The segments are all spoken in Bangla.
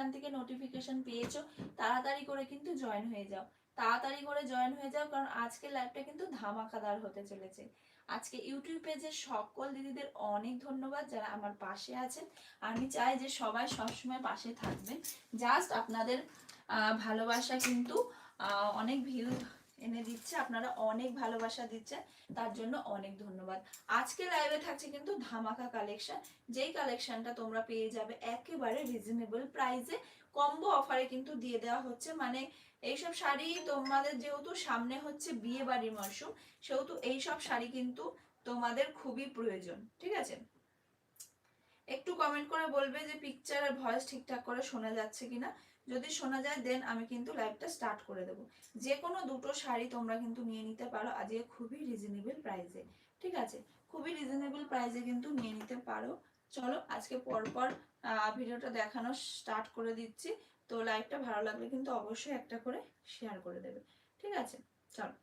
যেখান থেকে নোটিফিকেশন পেয়েছ, তাড়াতাড়ি করে কিন্তু জয়েন হয়ে যাও। তাড়াতাড়ি করে জয়েন হয়ে যাও, কারণ আজকে লাইভটা কিন্তু ধামাকাদার হতে চলেছে। আজকে ইউটিউব পেজে সকল দিদিদের অনেক ধন্যবাদ যারা আমার পাশে আছেন। আমি চাই যে সবাই সবসময় পাশে থাকবেন। জাস্ট আপনাদের ভালোবাসা কিন্তু অনেক ভিউ এনে দিচ্ছে, আপনারা অনেক ভালোবাসা দিচ্ছেন তার জন্য অনেক ধন্যবাদ। আজকে লাইভে থাকছে কিন্তু ধামাকা কালেকশন যেই কালেকশনটা তোমরা পেয়ে যাবে একেবারে রিজনেবল প্রাইসে কম্বো অফারে কিন্তু দিয়ে দেওয়া হচ্ছে মানে এইসব শাড়ি তোমাদের যেহেতু সামনে হচ্ছে বিয়ে বাড়ির মরশুম, সেহেতু এইসব শাড়ি কিন্তু তোমাদের খুবই প্রয়োজন, ঠিক আছে? একটু কমেন্ট করে বলবে যে পিকচার আর ভয়েস ঠিকঠাক করে শোনা যাচ্ছে কিনা। যদি শোনা যায় দেন আমি কিন্তু লাইভটা স্টার্ট করে দেবো। যে কোনো দুটো শাড়ি তোমরা কিন্তু নিয়ে নিতে পারো আজকে খুবই রিজনেবল প্রাইসে ঠিক আছে? খুবই রিজনেবল প্রাইসে কিন্তু নিয়ে নিতে পারো। চলো, আজকে পরপর ভিডিওটা দেখানো স্টার্ট করে দিচ্ছি। তো লাইভটা ভালো লাগলে কিন্তু অবশ্যই একটা করে শেয়ার করে দেবে। ঠিক আছে? চলো।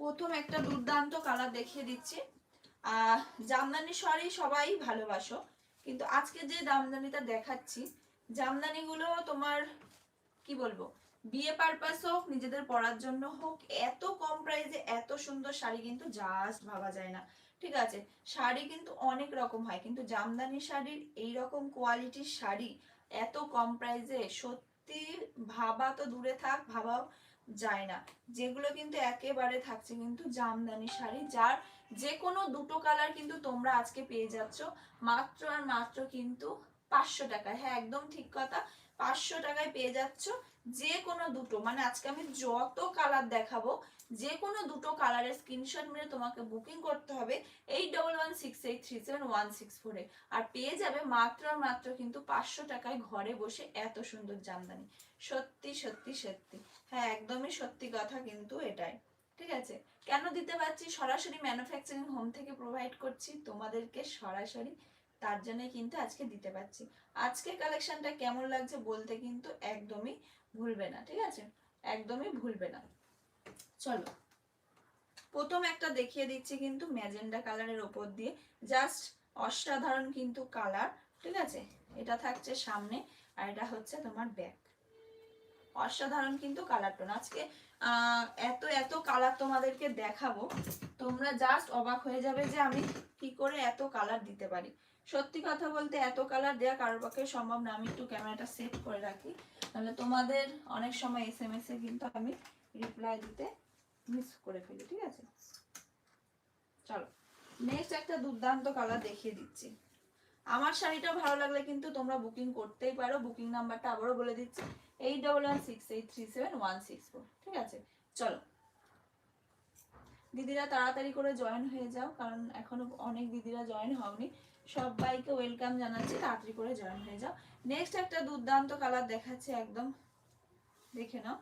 প্রথম একটা দুর্দান্ত কালার দেখিয়ে দিচ্ছি। জামদানি শাড়ি সবাই ভালোবাসো, কিন্তু আজকে যে জামদানিটা দেখাচ্ছি, জামদানিগুলো তোমার, কি বলব, বিয়ে পারপাস হোক, নিজেদের পরার জন্য হোক, এত কম প্রাইসে এত সুন্দর শাড়ি কিন্তু জাস্ট ভাবা যায় না। ঠিক আছে? শাড়ি কিন্তু অনেক রকম হয়, কিন্তু জামদানি শাড়ির এই রকম কোয়ালিটির শাড়ি এত কম প্রাইসে সত্যি ভাবা তো দূরে থাক, ভাবাও যায় না। যেগুলো কিন্তু একেবারে থাকছে কিন্তু জামদানি শাড়ি, যার যে কোনো দুটো কালার কিন্তু তোমরা আজকে পেয়ে যাচ্ছ। মাত্র আর মাত্র কিন্তু পাঁচশো টাকায়। হ্যাঁ একদম ঠিক কথা। পাঁচশো টাকায় পেয়ে যাচ্ছ যে কোনো দুটো। মানে আজকে আমি যত কালার দেখাবো যে কোনো দুটো কালারের স্ক্রিনশট মেরে তোমাকে বুকিং করতে হবে eight double one six eight three seven one six ফোরে আর পেয়ে যাবে মাত্র মাত্র কিন্তু পাঁচশো টাকায় ঘরে বসে এত সুন্দর জামদানি। সত্যি সত্যি সত্যি। হ্যাঁ একদমই সত্যি কথা কিন্তু এটাই। ঠিক আছে? কেন দিতে পারছি? সরাসরি ম্যানুফ্যাকচারিং হোম থেকে প্রোভাইড করছি তোমাদেরকে সরাসরি। তার জন্য কিন্তু আজকে দিতে পারছি। আজকে কালেকশনটা কেমন লাগছে বলতে কিন্তু একদমই ভুলবে না। ঠিক আছে? একদমই ভুলবে না। চলো। প্রথম একটা দেখিয়ে দিচ্ছি কিন্তু ম্যাজেন্ডা কালারের ওপর দিয়ে। জাস্ট অসাধারণ কিন্তু কালার, ঠিক আছে? এটা থাকছে সামনে আর এটা হচ্ছে তোমার ব্যাক। অসাধারণ কিন্তু কালার টোন। আজকে এত এত কালার তোমাদেরকে দেখাবো, তোমরা জাস্ট অবাক হয়ে যাবে যে আমি কি করে এত কালার দিতে পারি। সত্যি কথা বলতে এত কালার দেওয়া কারোর পক্ষে সম্ভব না। আমি একটু ক্যামেরাটা সেট করে রাখি। তাহলে তোমাদের অনেক সময় এস এম এস এ কিন্তু আমি রিপ্লাই দিতে মিস করে ফেলি, ঠিক আছে? চলো নেক্সট একটা দুর্দান্ত কালার দেখিয়ে দিচ্ছি। আমার শাড়িটা ভালো লাগলে কিন্তু তোমরা বুকিং করতেই পারো। বুকিং নাম্বারটা আবারও বলে দিচ্ছি eight double one six eight three seven one six four ঠিক আছে? চলো। দিদিরা তাড়াতাড়ি করে জয়েন হয়ে যাও, কারণ এখনও অনেক দিদিরা জয়েন হওনি। সবাইকে ওয়েলকাম জানাচ্ছি, তাড়াতাড়ি করে জয়েন হয়ে যাও। নেক্সট একটা দুর্দান্ত কালার দেখাচ্ছে একদম। দেখে নাও।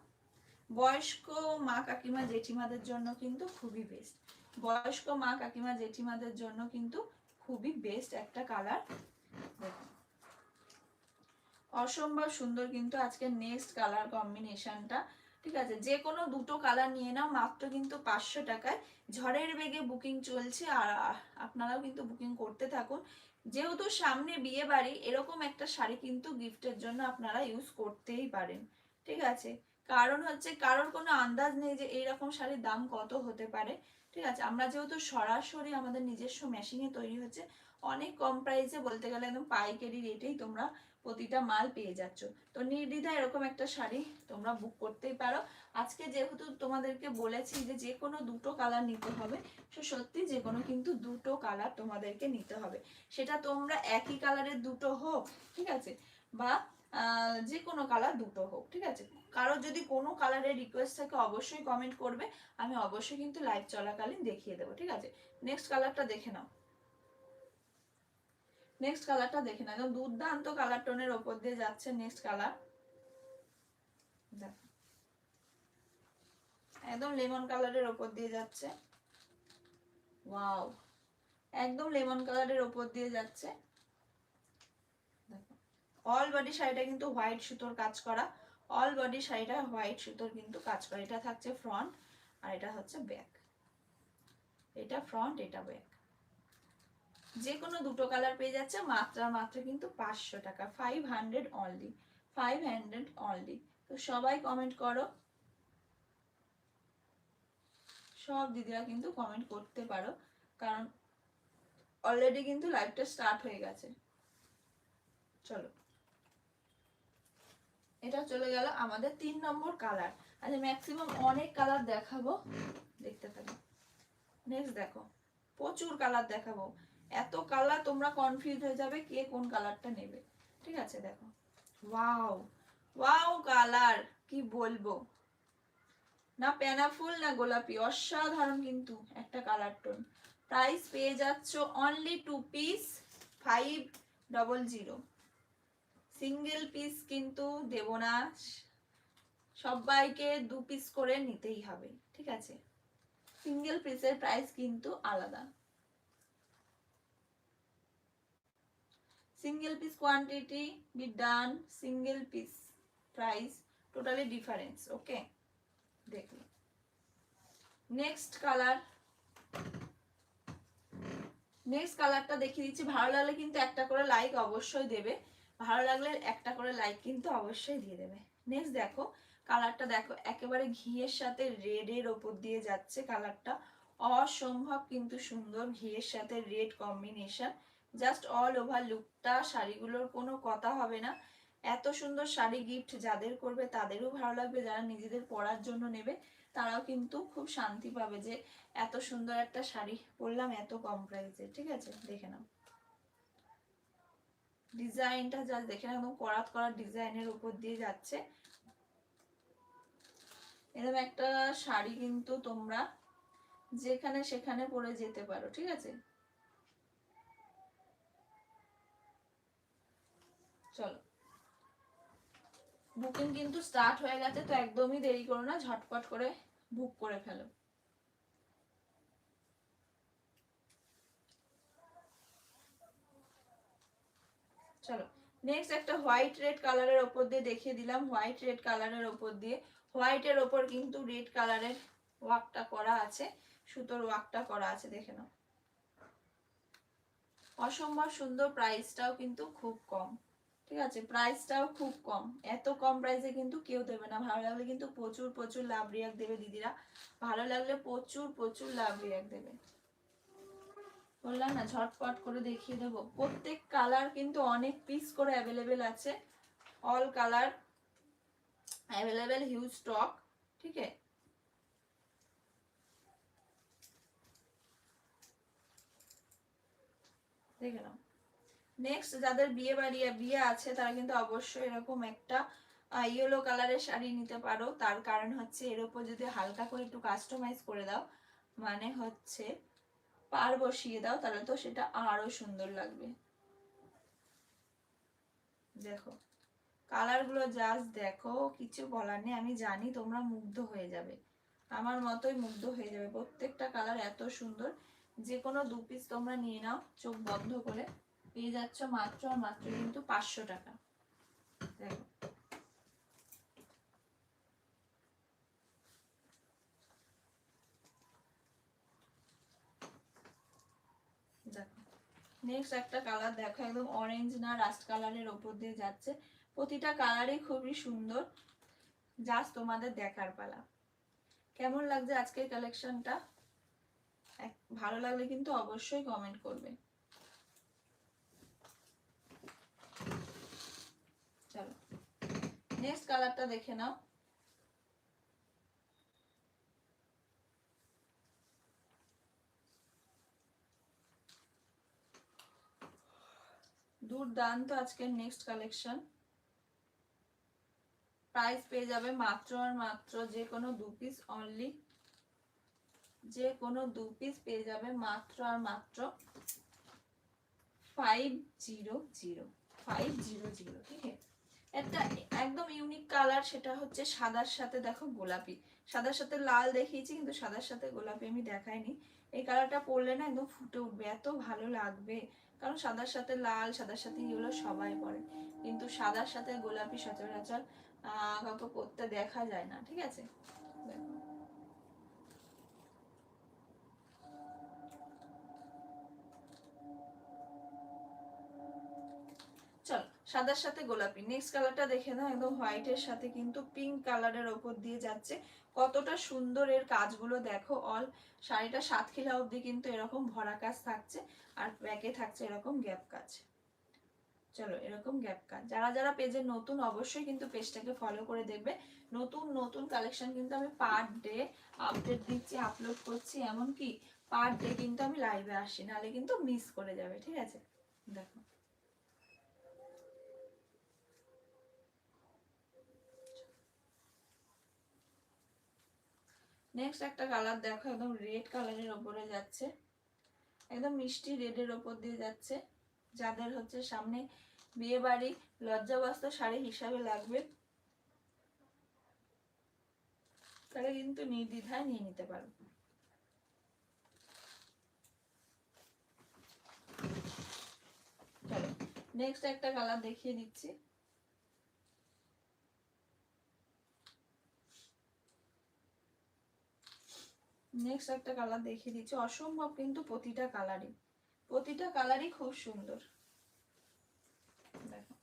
বয়স্ক মা কাকিমা জেঠিমাদের জন্য কিন্তু খুবই বেস্ট বয়স্ক মা কাকিমা জেঠিমাদের জন্য কিন্তু খুবই বেস্ট একটা কালার অসম্ভব সুন্দর কিন্তু আজকে নেক্সট কালার কম্বিনেশনটা ঠিক আছে? যে কোনো দুটো কালার নিয়ে নাও, মাত্র কিন্তু পাঁচশো টাকায়। ঝড়ের বেগে বুকিং চলছে আর আপনারাও কিন্তু বুকিং করতে থাকুন। যেহেতু সামনে বিয়ে বাড়ি, এরকম একটা শাড়ি কিন্তু গিফটের জন্য আপনারা ইউজ করতেই পারেন। ঠিক আছে? কারণ হচ্ছে কারোর কোনো আন্দাজ নেই যে এইরকম শাড়ির দাম কত হতে পারে, ঠিক আছে? আমরা যেহেতু সরাসরি আমাদের নিজস্ব মেশিনে তৈরি হচ্ছে, অনেক কম প্রাইসে বলতে গেলে একদম পাইকারি রেটেই তোমরা প্রতিটা মাল পেয়ে যাচ্ছ। তো নির্দ্বিধায় এরকম একটা শাড়ি তোমরা বুক করতেই পারো। আজকে যেহেতু তোমাদেরকে বলেছি যে যে কোনো দুটো কালার নিতে হবে, সে সত্যি যে কোনো কিন্তু দুটো কালার তোমাদেরকে নিতে হবে। সেটা তোমরা একই কালারের দুটো হোক, ঠিক আছে? বা যে কোনো কালার দুটো হোক, ঠিক আছে? কারোর যদি কোনো কালারের রিকোয়েস্ট থাকে অবশ্যই কমেন্ট করবে, আমি অবশ্যই কিন্তু লাইভ চলাকালীন দেখিয়ে দেবো, ঠিক আছে? নেক্সট কালারটা দেখে নাও। নেক্সট কালারটা দেখে নাও। একদম দুর্দান্ত কালার টোনের ওপর দিয়ে যাচ্ছে নেক্সট কালার একদম লেমন কালারের ওপর দিয়ে যাচ্ছে। ওয়াও একদম লেমন কালারের ওপর দিয়ে যাচ্ছে। অল বডি শাড়িটা কিন্তু হোয়াইট সুতোর কাজ করা। অল বডি শাড়িটা হোয়াইট সুতোর কিন্তু কাজ করে। এটা থাকছে ফ্রন্ট আর এটা হচ্ছে ব্যাক এটা ফ্রন্ট এটা ব্যাক যে কোনো দুটো কালার পেয়ে যাচ্ছে, মাত্রা মাত্র কিন্তু পাঁচশো টাকা। Five hundred only five hundred only তো সবাই কমেন্ট করো। সব দিদিরা কিন্তু কমেন্ট করতে পারো। কারণ অলরেডি কিন্তু লাইভটা স্টার্ট হয়ে গেছে। চলো। এটা চলে গেল আমাদের তিন নম্বর কালার আচ্ছা ম্যাক্সিমাম অনেক কালার দেখাবো। দেখতে থাকো। নেক্সট দেখো। প্রচুর কালার দেখাবো। এত কালার তোমরা কনফিউজ হয়ে যাবে কে কোন কালারটা নেবে। ঠিক আছে, দেখো। ওয়াও ওয়াও কালার কি বলব? না প্যানাফুল না গোলাপি। অসাধারণ কিন্তু একটা কালার টোন প্রাইস পেয়ে যাচ্ছ only two piece five double zero single piece কিন্তু দেব না। সবাইকে দু পিস করে নিতেই হবে, ঠিক আছে? সিঙ্গেল পিসের প্রাইস কিন্তু আলাদা। Single piece quantity be done single piece price totally difference okay দেখুন। নেক্সট কালার নেক্সট কালারটা দেখিয়ে দিচ্ছি। ভালো লাগলে কিন্তু একটা করে লাইক অবশ্যই দেবে। ভালো লাগলে একটা করে লাইক কিন্তু অবশ্যই দিয়ে দেবে। নেক্সট দেখো কালারটা দেখো, একেবারে ঘিয়ের সাথে রেডের ওপর দিয়ে যাচ্ছে কালারটা অসম্ভব কিন্তু সুন্দর ঘিয়ের সাথে red combination just all over লুকটা শাড়িগুলোর কোনো কথা হবে না। এত সুন্দর শাড়ি গিফট যাদের করবে তাদেরও ভালো লাগবে, যারা নিজেদের পরার জন্য নেবে, তারাও কিন্তু খুব শান্তি পাবে যে এত সুন্দর একটা শাড়ি পরলাম, এত কম প্রাইসে ঠিক আছে? দেখে নাও। ডিজাইনটা জাস্ট দেখে নাও একদম করাত করা ডিজাইনের উপর দিয়ে যাচ্ছে। এরকম একটা শাড়ি কিন্তু তোমরা যেখানে সেখানে পরে যেতে পারো, ঠিক আছে? চলো। বুকিং কিন্তু স্টার্ট হয়ে গেছে, তো একদমই দেরি করো না, ঝটপট করে বুক করে ফেলো। চলো নেক্সট একটা হোয়াইট রেড কালারের ওপর দিয়ে দেখিয়ে দিলাম হোয়াইট রেড কালারের ওপর দিয়ে। হোয়াইটের ওপর কিন্তু রেড কালারের ওয়ার্কটা করা আছে, সুতোর ওয়ার্কটা করা আছে, দেখে নাও। অসম্ভব সুন্দর প্রাইসটাও কিন্তু খুব কম, ঠিক আছে? প্রাইসটাও খুব কম, এত কম প্রাইসে কিন্তু কেউ দেবে না। ভালো লাগলে কিন্তু প্রচুর প্রচুর লাভ রিয়াক দেবে দিদিরা। ভালো লাগলে প্রচুর প্রচুর লাভ রিয়াক দেবে। বললাম না, ঝটপট করে দেখিয়ে দেবো। প্রত্যেক কালার কিন্তু অনেক পিস করে অ্যাভেলেবেল আছে। All colour available huge stock ঠিক? আছে দেখে নাও। নেক্সট যাদের বিয়ে বাড়ি, বিয়ে আছে, তারা কিন্তু অবশ্যই এরকম একটা ইয়েলো কালারের শাড়ি নিতে পারো। তার কারণ হচ্ছে, এর উপর যদি হালকা করে একটু কাস্টমাইজ করে দাও মানে হচ্ছে পার বসিয়ে দাও, তাহলে তো সেটা আরও সুন্দর লাগবে। দেখো কালারগুলো জাস্ট দেখো, কিছু বলার নেই, আমি জানি তোমরা মুগ্ধ হয়ে যাবে। আমার মতোই মুগ্ধ হয়ে যাবে, প্রত্যেকটা কালার এত সুন্দর। যে কোনো দু পিস তোমরা নিয়ে নাও, চোখ বন্ধ করে। পেয়ে যাচ্ছ মাত্র মাত্র কিন্তু পাঁচশো টাকা। দেখো নেক্সট একটা কালার দেখো, একদম অরেঞ্জ না রাস্ট কালারের ওপর দিয়ে যাচ্ছে। প্রতিটা কালারই খুবই সুন্দর। জাস্ট তোমাদের দেখার পালা। কেমন লাগছে আজকের কালেকশনটা ভালো লাগলে কিন্তু অবশ্যই কমেন্ট করবে। চলো। নেক্সট কালারটা দেখে নাও। দুর্দান্ত আজকের নেক্সট কালেকশন প্রাইস পেয়ে যাবে মাত্র আর মাত্র যে কোনো দু পিস অনলি যে কোনো দু পিস পেয়ে যাবে মাত্র আর মাত্র five zero zero five zero zero ঠিক আছে? একটা একদম ইউনিক কালার সেটা হচ্ছে সাদার সাথে দেখো গোলাপি। সাদার সাথে লাল দেখিয়েছি কিন্তু সাদার সাথে গোলাপি আমি দেখাইনি। এই কালারটা পরলে না একদম ফুটে উঠবে, এত ভালো লাগবে। কারণ সাদার সাথে লাল, সাদার সাথে ইয়েলো সবাই পরে। কিন্তু সাদার সাথে গোলাপি সচরাচর কাউকে পরতে দেখা যায় না, ঠিক আছে? সাদার সাথে গোলাপি। নেক্সট কালারটা দেখে নাও, একদম হোয়াইটের সাথে, কিন্তু পিঙ্ক কালারের ওপর দিয়ে যাচ্ছে। কতটা সুন্দর এর কাজগুলো দেখো অল শাড়িটা সাতখিলা অবধি কিন্তু এরকম ভরা কাজ থাকছে আর ব্যাকে থাকছে এরকম গ্যাপ কাজ। চলো, এরকম গ্যাপ কাজ। যারা যারা পেজে নতুন অবশ্যই কিন্তু পেজটাকে ফলো করে দেখবে। নতুন নতুন কালেকশন কিন্তু আমি পার ডে আপডেট দিচ্ছি আপলোড করছি। এমনকি পার ডে কিন্তু আমি লাইভে আসি, নাহলে কিন্তু মিস করে যাবে, ঠিক আছে? দেখো। নেক্সট একটা কালার দেখো, একদম রেড কালারের ওপরে যাচ্ছে। একদম মিষ্টি রেডের ওপর দিয়ে যাচ্ছে। যাদের হচ্ছে সামনে বিয়ে বাড়ি, লজ্জাবস্ত শাড়ি হিসাবে লাগবে। তাহলে কিন্তু নির্দ্বিধায় নিয়ে নিতে পারো চলো নেক্সট একটা কালার দেখিয়ে দিচ্ছি। নেক্সট একটা কালার দেখিয়ে দিচ্ছি। অসম্ভব কিন্তু প্রতিটা কালারই প্রতিটা কালারই খুব সুন্দর। দেখো।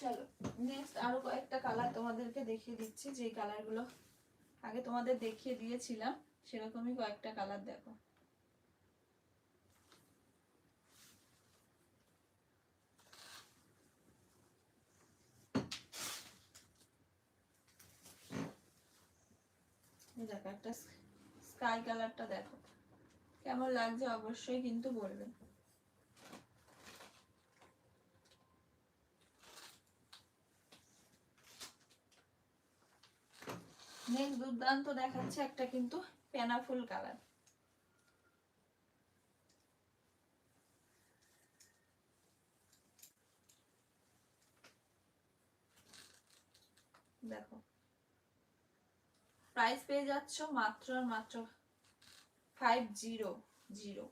চলো নেক্সট আরও কয়েকটা কালার তোমাদেরকে দেখিয়ে দিচ্ছি। যে কালারগুলো আগে তোমাদের দেখিয়ে দিয়েছিলাম। সেরকমই কয়েকটা কালার দেখো। দেখো একটা স্কাই কালারটা দেখো। কেমন লাগছে অবশ্যই কিন্তু বলবেন দুর্দান্ত দেখাচ্ছে একটা কিন্তু পেনাফুল কালার। দেখো। প্রাইস পেয়ে যাচ্ছ মাত্র মাত্র ফাইভ জিরো জিরো